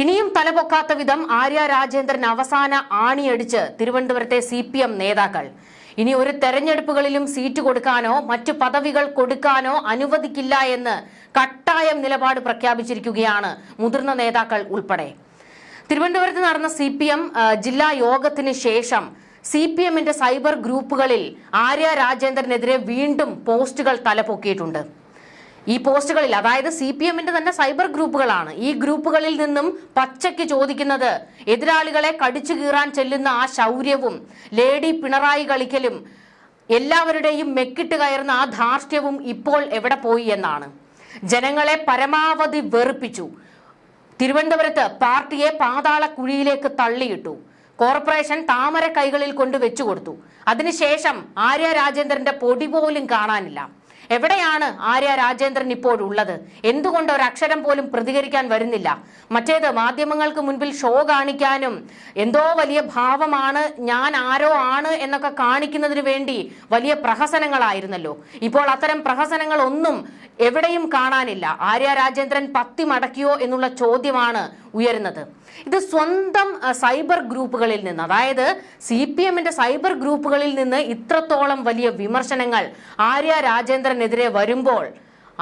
ഇനിയും തലപൊക്കാത്ത വിധം ആര്യ രാജേന്ദ്രൻ അവസാന ആണിയടിച്ച് തിരുവനന്തപുരത്തെ സി പി എം നേതാക്കൾ. ഇനി ഒരു തെരഞ്ഞെടുപ്പുകളിലും സീറ്റ് കൊടുക്കാനോ മറ്റു പദവികൾ കൊടുക്കാനോ അനുവദിക്കില്ല എന്ന് കട്ടായം നിലപാട് പ്രഖ്യാപിച്ചിരിക്കുകയാണ് മുതിർന്ന നേതാക്കൾ ഉൾപ്പെടെ. തിരുവനന്തപുരത്ത് നടന്ന സി പി എം ജില്ലാ യോഗത്തിന് ശേഷം സി പി എമ്മിന്റെ സൈബർ ഗ്രൂപ്പുകളിൽ ആര്യ രാജേന്ദ്രനെതിരെ വീണ്ടും പോസ്റ്റുകൾ തലപൊക്കിയിട്ടുണ്ട്. ഈ പോസ്റ്റുകളിൽ അതായത് സി പി എമ്മിന്റെ തന്നെ സൈബർ ഗ്രൂപ്പുകളാണ് ഈ ഗ്രൂപ്പുകളിൽ നിന്നും പച്ചയ്ക്ക് ചോദിക്കുന്നത്. എതിരാളികളെ കടിച്ചു കീറാൻ ചെല്ലുന്ന ആ ശൗര്യവും ലേഡി പിണറായി കളിക്കലും എല്ലാവരുടെയും മെക്കിട്ട് കയറുന്ന ആ ധാർഷ്ട്യവും ഇപ്പോൾ എവിടെ പോയി എന്നാണ്. ജനങ്ങളെ പരമാവധി വെറുപ്പിച്ചു. തിരുവനന്തപുരത്ത് പാർട്ടിയെ പാതാള കുഴിയിലേക്ക് തള്ളിയിട്ടു. കോർപ്പറേഷൻ താമര കൈകളിൽ കൊണ്ട് വെച്ചുകൊടുത്തു. അതിനുശേഷം ആര്യ രാജേന്ദ്രന്റെ പൊടി പോലും കാണാനില്ല. എവിടെയാണ് ആര്യ രാജേന്ദ്രൻ ഇപ്പോഴുള്ളത് എന്തുകൊണ്ട് ഒരു അക്ഷരം പോലും പ്രതികരിക്കാൻ വരുന്നില്ല? മറ്റേത് മാധ്യമങ്ങൾക്ക് മുൻപിൽ ഷോ കാണിക്കാനും എന്തോ വലിയ ഭാവമാണ് ഞാൻ ആരോ ആണ് എന്നൊക്കെ കാണിക്കുന്നതിന് വേണ്ടി വലിയ പ്രഹസനങ്ങളായിരുന്നല്ലോ. ഇപ്പോൾ അത്തരം പ്രഹസനങ്ങൾ ഒന്നും എവിടെയും കാണാനില്ല. ആര്യ രാജേന്ദ്രൻ പത്തി മടക്കിയോ എന്നുള്ള ചോദ്യമാണ് ഉയരുന്നത്. ഇത് സ്വന്തം സൈബർ ഗ്രൂപ്പുകളിൽ നിന്ന് അതായത് സി പി എമ്മിന്റെ സൈബർ ഗ്രൂപ്പുകളിൽ നിന്ന് ഇത്രത്തോളം വലിയ വിമർശനങ്ങൾ ആര്യ രാജേന്ദ്രനെതിരെ വരുമ്പോൾ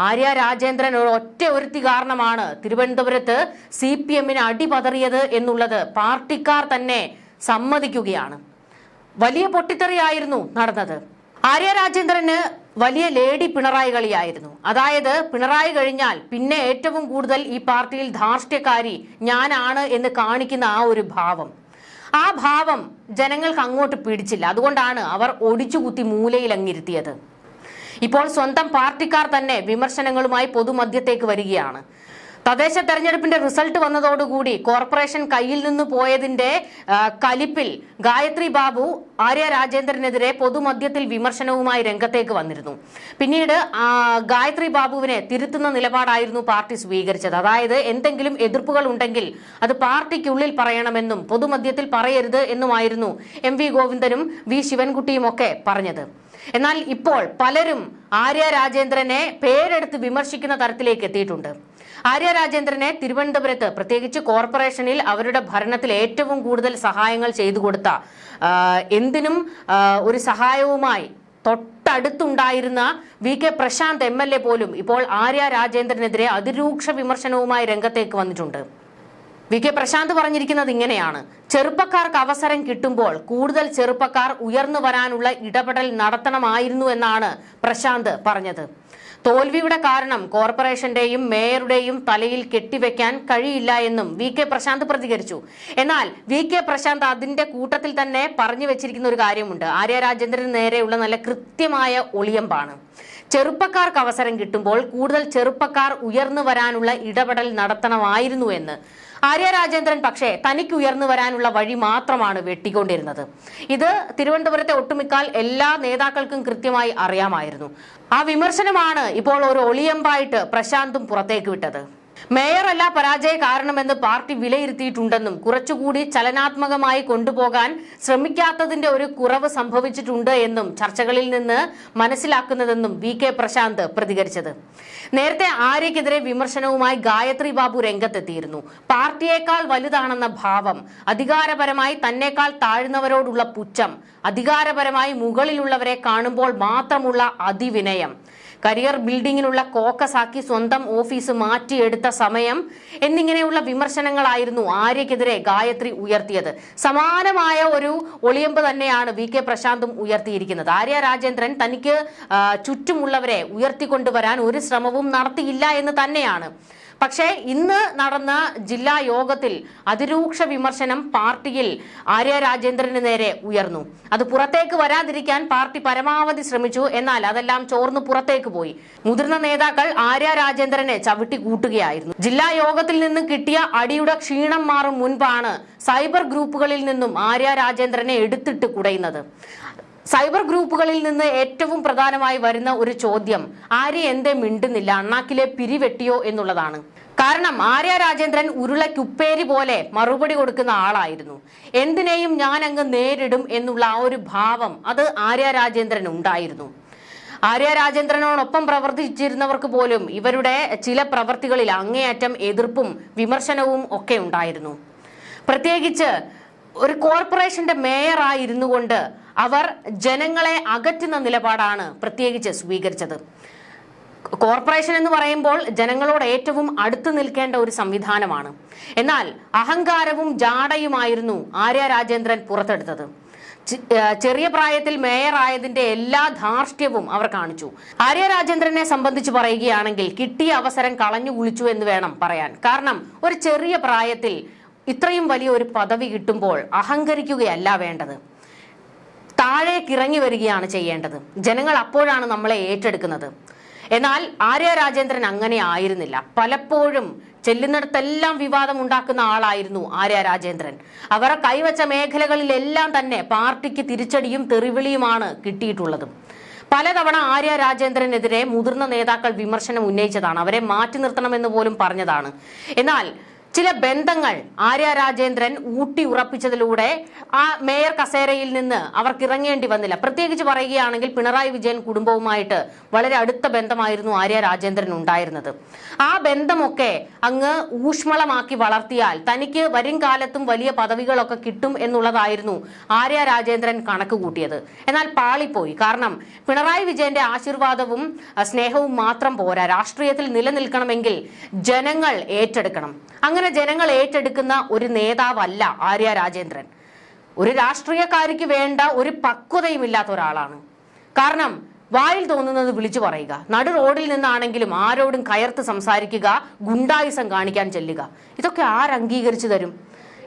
ആര്യ രാജേന്ദ്രൻ ഒരു ഒറ്റ ഒരുത്തി കാരണമാണ് തിരുവനന്തപുരത്ത് സി പി എമ്മിന് അടിപതറിയത് എന്നുള്ളത് പാർട്ടിക്കാർ തന്നെ സമ്മതിക്കുകയാണ്. വലിയ പൊട്ടിത്തെറിയായിരുന്നു നടന്നത്. ആര്യ രാജേന്ദ്രന് വലിയ ലേഡി പിണറായി കളിയായിരുന്നു. അതായത് പിണറായി കഴിഞ്ഞാൽ പിന്നെ ഏറ്റവും കൂടുതൽ ഈ പാർട്ടിയിൽ ധാർഷ്ട്യക്കാരി ഞാനാണ് എന്ന് കാണിക്കുന്ന ആ ഒരു ഭാവം. ആ ഭാവം ജനങ്ങൾക്ക് അങ്ങോട്ട് പിടിച്ചില്ല. അതുകൊണ്ടാണ് അവർ ഒടിച്ചുകുത്തി മൂലയിൽ അങ്ങിരുത്തിയത്. ഇപ്പോൾ സ്വന്തം പാർട്ടിക്കാർ തന്നെ വിമർശനങ്ങളുമായി പൊതുമധ്യത്തേക്ക് വരികയാണ്. തദ്ദേശ തെരഞ്ഞെടുപ്പിന്റെ റിസൾട്ട് വന്നതോടുകൂടി കോർപ്പറേഷൻ കയ്യിൽ നിന്ന് പോയതിന്റെ കലിപ്പിൽ ഗായത്രി ബാബു ആര്യ രാജേന്ദ്രനെതിരെ പൊതുമധ്യത്തിൽ വിമർശനവുമായി രംഗത്തേക്ക് വന്നിരുന്നു. പിന്നീട് ഗായത്രി ബാബുവിനെ തിരുത്തുന്ന നിലപാടായിരുന്നു പാർട്ടി സ്വീകരിച്ചത്. അതായത് എന്തെങ്കിലും എതിർപ്പുകൾ ഉണ്ടെങ്കിൽ അത് പാർട്ടിക്കുള്ളിൽ പറയണമെന്നും പൊതുമധ്യത്തിൽ പറയരുത് എന്നുമായിരുന്നു എം വി ഗോവിന്ദനും വി ശിവൻകുട്ടിയും ഒക്കെ പറഞ്ഞത്. എന്നാൽ ഇപ്പോൾ പലരും ആര്യ രാജേന്ദ്രനെ പേരെടുത്ത് വിമർശിക്കുന്ന തരത്തിലേക്ക് എത്തിയിട്ടുണ്ട്. ആര്യ രാജേന്ദ്രനെ തിരുവനന്തപുരത്ത് പ്രത്യേകിച്ച് കോർപ്പറേഷനിൽ അവരുടെ ഭരണത്തിൽ ഏറ്റവും കൂടുതൽ സഹായങ്ങൾ ചെയ്തു കൊടുത്ത എന്തിനും ഒരു സഹായവുമായി തൊട്ടടുത്തുണ്ടായിരുന്ന V K Prashanth M L A പോലും ഇപ്പോൾ ആര്യ രാജേന്ദ്രനെതിരെ അതിരൂക്ഷ വിമർശനവുമായി രംഗത്തേക്ക് വന്നിട്ടുണ്ട്. വി കെ പ്രശാന്ത് പറഞ്ഞിരിക്കുന്നത് ഇങ്ങനെയാണ്. ചെറുപ്പക്കാർക്ക് അവസരം കിട്ടുമ്പോൾ കൂടുതൽ ചെറുപ്പക്കാർ ഉയർന്നു വരാനുള്ള ഇടപെടൽ നടത്തണമായിരുന്നു എന്നാണ് പ്രശാന്ത് പറഞ്ഞത്. തോൽവിയുടെ കാരണം കോർപ്പറേഷന്റെയും മേയറുടെയും തലയിൽ കെട്ടിവെക്കാൻ കഴിയില്ല എന്നും വി കെ പ്രശാന്ത് പ്രതികരിച്ചു. എന്നാൽ വി കെ പ്രശാന്ത് അതിന്റെ കൂട്ടത്തിൽ തന്നെ പറഞ്ഞു വെച്ചിരിക്കുന്ന ഒരു കാര്യമുണ്ട്. ആര്യ രാജേന്ദ്രന് നേരെയുള്ള നല്ല കൃത്യമായ ഒളിയമ്പാണ്. ചെറുപ്പക്കാർക്ക് അവസരം കിട്ടുമ്പോൾ കൂടുതൽ ചെറുപ്പക്കാർ ഉയർന്നു വരാനുള്ള ഇടപെടൽ നടത്തണമായിരുന്നു എന്ന് ആര്യ രാജേന്ദ്രൻ പക്ഷേ തനിക്ക് ഉയർന്നു വരാനുള്ള വഴി മാത്രമാണ് വെട്ടിക്കൊണ്ടിരുന്നത്. ഇത് തിരുവനന്തപുരത്തെ ഒട്ടുമിക്കാൽ എല്ലാ നേതാക്കൾക്കും കൃത്യമായി അറിയാമായിരുന്നു. ആ വിമർശനമാണ് ഇപ്പോൾ ഒരു ഒളിയമ്പായിട്ട് പ്രശാന്തും പുറത്തേക്ക് വിട്ടത്. മേയറല്ല പരാജയ കാരണമെന്ന് പാർട്ടി വിലയിരുത്തിയിട്ടുണ്ടെന്നും കുറച്ചുകൂടി ചലനാത്മകമായി കൊണ്ടുപോകാൻ ശ്രമിക്കാത്തതിന്റെ ഒരു കുറവ് സംഭവിച്ചിട്ടുണ്ട് എന്നും ചർച്ചകളിൽ നിന്ന് മനസ്സിലാക്കുന്നതെന്നും വി കെ പ്രശാന്ത് പ്രതികരിച്ചത്. നേരത്തെ ആര്യക്കെതിരെ വിമർശനവുമായി ഗായത്രി ബാബു രംഗത്തെത്തിയിരുന്നു. പാർട്ടിയേക്കാൾ വലുതാണെന്ന ഭാവം അധികാരപരമായി തന്നെക്കാൾ താഴ്ന്നവരോടുള്ള പുച്ഛം അധികാരപരമായി മുകളിലുള്ളവരെ കാണുമ്പോൾ മാത്രമുള്ള അതിവിനയം. കരിയർ ബിൽഡിങ്ങിനുള്ള കോക്കസാക്കി സ്വന്തം ഓഫീസ് മാറ്റിയെടുത്ത സമയം എന്നിങ്ങനെയുള്ള വിമർശനങ്ങളായിരുന്നു ആര്യക്കെതിരെ ഗായത്രി ഉയർത്തിയത്. സമാനമായ ഒരു ഒളിയമ്പ് തന്നെയാണ് വി കെ പ്രശാന്തും ഉയർത്തിയിരിക്കുന്നത്. ആര്യ രാജേന്ദ്രൻ തനിക്ക് ചുറ്റുമുള്ളവരെ ഉയർത്തിക്കൊണ്ടുവരാൻ ഒരു ശ്രമവും നടത്തിയില്ല എന്ന് തന്നെയാണ്. പക്ഷേ ഇന്ന് നടന്ന ജില്ലാ യോഗത്തിൽ അതിരൂക്ഷ വിമർശനം പാർട്ടിയിൽ ആര്യ രാജേന്ദ്രന് നേരെ ഉയർന്നു. അത് പുറത്തേക്ക് വരാതിരിക്കാൻ പാർട്ടി പരമാവധി ശ്രമിച്ചു. എന്നാൽ അതെല്ലാം ചോർന്ന് പുറത്തേക്ക് പോയി. മുതിർന്ന നേതാക്കൾ ആര്യ രാജേന്ദ്രനെ ചവിട്ടി കൂട്ടുകയായിരുന്നു. ജില്ലാ യോഗത്തിൽ നിന്ന് കിട്ടിയ അടിയുടെ ക്ഷീണം മാറും മുൻപാണ് സൈബർ ഗ്രൂപ്പുകളിൽ നിന്നും ആര്യ രാജേന്ദ്രനെ എടുത്തിട്ട് കുടയുന്നത്. സൈബർ ഗ്രൂപ്പുകളിൽ നിന്ന് ഏറ്റവും പ്രധാനമായി വരുന്ന ഒരു ചോദ്യം ആര്യ എന്തേ മിണ്ടുന്നില്ല അണ്ണാക്കിലെ പിരിവെട്ടിയോ എന്നുള്ളതാണ്. കാരണം ആര്യ രാജേന്ദ്രൻ ഉരുളക്കുപ്പേരി പോലെ മറുപടി കൊടുക്കുന്ന ആളായിരുന്നു. എന്തിനേയും ഞാൻ അങ്ങ് നേരിടും എന്നുള്ള ആ ഒരു ഭാവം അത് ആര്യ രാജേന്ദ്രൻ ഉണ്ടായിരുന്നു. ആര്യ രാജേന്ദ്രനോടൊപ്പം പ്രവർത്തിച്ചിരുന്നവർക്ക് പോലും ഇവരുടെ ചില പ്രവർത്തികളിൽ അങ്ങേയറ്റം എതിർപ്പും വിമർശനവും ഒക്കെ ഉണ്ടായിരുന്നു. പ്രത്യേകിച്ച് ഒരു കോർപ്പറേഷന്റെ മേയറായിരുന്നു കൊണ്ട് അവർ ജനങ്ങളെ അകറ്റുന്ന നിലപാടാണ് പ്രത്യേകിച്ച് സ്വീകരിച്ചത്. കോർപ്പറേഷൻ എന്ന് പറയുമ്പോൾ ജനങ്ങളോട് ഏറ്റവും അടുത്ത് നിൽക്കേണ്ട ഒരു സംവിധാനമാണ്. എന്നാൽ അഹങ്കാരവും ജാടയുമായിരുന്നു ആര്യ രാജേന്ദ്രൻ പുറത്തെടുത്തത്. ചെറിയ പ്രായത്തിൽ മേയർ ആയതിന്റെ എല്ലാ ധാർഷ്ട്യവും അവർ കാണിച്ചു. ആര്യ രാജേന്ദ്രനെ സംബന്ധിച്ച് പറയുകയാണെങ്കിൽ കിട്ടിയ അവസരം കളഞ്ഞു കുളിച്ചു എന്ന് വേണം പറയാൻ. കാരണം ഒരു ചെറിയ പ്രായത്തിൽ ഇത്രയും വലിയ ഒരു പദവി കിട്ടുമ്പോൾ അഹങ്കരിക്കുകയല്ല വേണ്ടത്. താഴേക്ക് ഇറങ്ങി വരികയാണ് ചെയ്യേണ്ടത്. ജനങ്ങൾ അപ്പോഴാണ് നമ്മളെ ഏറ്റെടുക്കുന്നത്. എന്നാൽ ആര്യ രാജേന്ദ്രൻ അങ്ങനെ ആയിരുന്നില്ല. പലപ്പോഴും ചെല്ലുന്നിടത്തെല്ലാം വിവാദം ഉണ്ടാക്കുന്ന ആളായിരുന്നു ആര്യ രാജേന്ദ്രൻ. അവർ കൈവച്ച മേഖലകളിലെല്ലാം തന്നെ പാർട്ടിക്ക് തിരിച്ചടിയും തെറിവിളിയുമാണ് കിട്ടിയിട്ടുള്ളത്. പലതവണ ആര്യ രാജേന്ദ്രനെതിരെ മുതിർന്ന നേതാക്കൾ വിമർശനം ഉന്നയിച്ചതാണ്. അവരെ മാറ്റി നിർത്തണമെന്ന് പോലും പറഞ്ഞതാണ്. എന്നാൽ ചില ബന്ധങ്ങൾ ആര്യ രാജേന്ദ്രൻ ഊട്ടി ഉറപ്പിച്ചതിലൂടെ ആ മേയർ കസേരയിൽ നിന്ന് അവർക്ക് ഇറങ്ങേണ്ടി വന്നില്ല. പ്രത്യേകിച്ച് പറയുകയാണെങ്കിൽ പിണറായി വിജയൻ കുടുംബവുമായിട്ട് വളരെ അടുത്ത ബന്ധമായിരുന്നു ആര്യ രാജേന്ദ്രൻ ഉണ്ടായിരുന്നത്. ആ ബന്ധമൊക്കെ അങ്ങ് ഊഷ്മളമാക്കി വളർത്തിയാൽ തനിക്ക് വരും കാലത്തും വലിയ പദവികളൊക്കെ കിട്ടും എന്നുള്ളതായിരുന്നു ആര്യ രാജേന്ദ്രൻ കണക്ക് കൂട്ടിയത്. എന്നാൽ പാളിപ്പോയി. കാരണം പിണറായി വിജയന്റെ ആശീർവാദവും സ്നേഹവും മാത്രം പോരാ. രാഷ്ട്രീയത്തിൽ നിലനിൽക്കണമെങ്കിൽ ജനങ്ങൾ ഏറ്റെടുക്കണം. അങ്ങനെ ജനങ്ങൾ ഏറ്റെടുക്കുന്ന ഒരു നേതാവല്ല ആര്യ രാജേന്ദ്രൻ. ഒരു രാഷ്ട്രീയക്കാരിക്ക് വേണ്ട ഒരു പക്വതയും ഇല്ലാത്ത ഒരാളാണ്. കാരണം വായിൽ തോന്നുന്നത് വിളിച്ചു പറയുക. നടു റോഡിൽ നിന്നാണെങ്കിലും ആരോടും കയർത്ത് സംസാരിക്കുക ഗുണ്ടായുസം കാണിക്കാൻ ചെല്ലുക. ഇതൊക്കെ ആരംഗീകരിച്ചു തരും?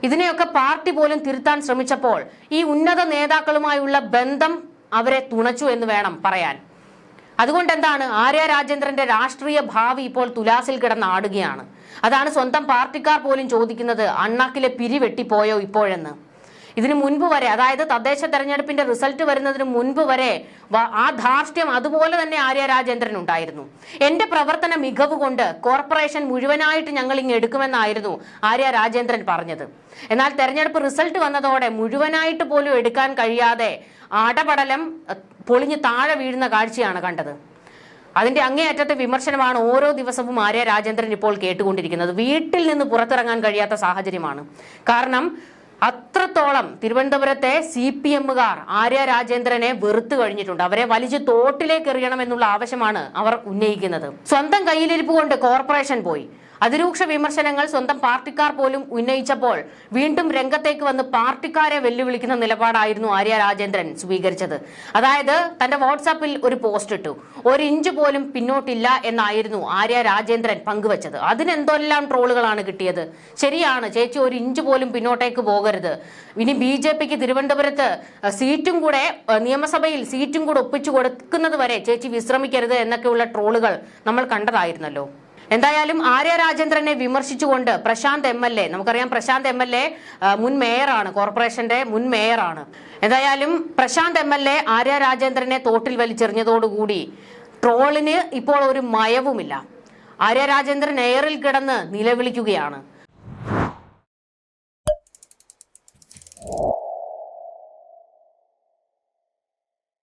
ഇതിനെയൊക്കെ പാർട്ടി പോലും തിരുത്താൻ ശ്രമിച്ചപ്പോൾ ഈ ഉന്നത നേതാക്കളുമായുള്ള ബന്ധം അവരെ തുണച്ചു എന്ന് വേണം പറയാൻ. അതുകൊണ്ട് എന്താണ് ആര്യ രാജേന്ദ്രന്റെ രാഷ്ട്രീയ ഭാവി ഇപ്പോൾ തുലാസിൽ കിടന്ന് ആടുകയാണ്. അതാണ് സ്വന്തം പാർട്ടിക്കാർ പോലും ചോദിക്കുന്നത്. അണ്ണാക്കിലെ പിരി വെട്ടിപ്പോയോ ഇപ്പോഴെന്ന്. ഇതിനു മുൻപ് വരെ അതായത് തദ്ദേശ തെരഞ്ഞെടുപ്പിന്റെ റിസൾട്ട് വരുന്നതിന് മുൻപ് വരെ ആ ധാർഷ്ട്യം അതുപോലെ തന്നെ ആര്യ രാജേന്ദ്രൻ ഉണ്ടായിരുന്നു. എന്റെ പ്രവർത്തന മികവ് കൊണ്ട് കോർപ്പറേഷൻ മുഴുവനായിട്ട് ഞങ്ങൾ ഇങ്ങ് എടുക്കുമെന്നായിരുന്നു ആര്യ രാജേന്ദ്രൻ പറഞ്ഞത്. എന്നാൽ തെരഞ്ഞെടുപ്പ് റിസൾട്ട് വന്നതോടെ മുഴുവനായിട്ട് പോലും എടുക്കാൻ കഴിയാതെ അടപടലം പൊളിഞ്ഞ് താഴെ വീഴുന്ന കാഴ്ചയാണ് കണ്ടത്. അതിന്റെ അങ്ങേയറ്റത്തെ വിമർശനമാണ് ഓരോ ദിവസവും ആര്യ രാജേന്ദ്രൻ ഇപ്പോൾ കേട്ടുകൊണ്ടിരിക്കുന്നത്. വീട്ടിൽ നിന്ന് പുറത്തിറങ്ങാൻ കഴിയാത്ത സാഹചര്യമാണ്. കാരണം അത്രത്തോളം തിരുവനന്തപുരത്തെ സി പി എമ്മുകാർ ആര്യ രാജേന്ദ്രനെ വെറുത്തു കഴിഞ്ഞിട്ടുണ്ട്. അവരെ വലിച്ചു തോട്ടിലേക്ക് എറിയണം എന്നുള്ള ആവശ്യമാണ് അവർ ഉന്നയിക്കുന്നത്. സ്വന്തം കയ്യിലിരിപ്പ് കൊണ്ട് കോർപ്പറേഷൻ പോയി. അതിരൂക്ഷ വിമർശനങ്ങൾ സ്വന്തം പാർട്ടിക്കാർ പോലും ഉന്നയിച്ചപ്പോൾ വീണ്ടും രംഗത്തേക്ക് വന്ന് പാർട്ടിക്കാരെ വെല്ലുവിളിക്കുന്ന നിലപാടായിരുന്നു ആര്യ രാജേന്ദ്രൻ സ്വീകരിച്ചത്. അതായത് തന്റെ വാട്സാപ്പിൽ ഒരു പോസ്റ്റ് ഇട്ടു. ഒരു ഇഞ്ച് പോലും പിന്നോട്ടില്ല എന്നായിരുന്നു ആര്യ രാജേന്ദ്രൻ പങ്കുവച്ചത്. അതിനെന്തെല്ലാം ട്രോളുകളാണ് കിട്ടിയത്? ശരിയാണ് ചേച്ചി ഒരു ഇഞ്ച് പോലും പിന്നോട്ടേക്ക് പോകരുത്. ഇനി ബി ജെ പിക്ക് തിരുവനന്തപുരത്ത് സീറ്റും കൂടെ നിയമസഭയിൽ സീറ്റും കൂടെ ഒപ്പിച്ചു കൊടുക്കുന്നത് വരെ ചേച്ചി വിശ്രമിക്കരുത് എന്നൊക്കെയുള്ള ട്രോളുകൾ നമ്മൾ കണ്ടതായിരുന്നല്ലോ. എന്തായാലും ആര്യ രാജേന്ദ്രനെ വിമർശിച്ചുകൊണ്ട് പ്രശാന്ത് എം എൽ എ നമുക്കറിയാം പ്രശാന്ത് എം എൽ എ മുൻ മേയറാണ് കോർപ്പറേഷന്റെ മുൻ മേയറാണ്. എന്തായാലും Prashanth M L A Arya രാജേന്ദ്രനെ തോട്ടിൽ വലിച്ചെറിഞ്ഞതോടുകൂടി ട്രോളിന് ഇപ്പോൾ ഒരു മയവുമില്ല. ആര്യ രാജേന്ദ്രൻ എയറിൽ കിടന്ന് നിലവിളിക്കുകയാണ്.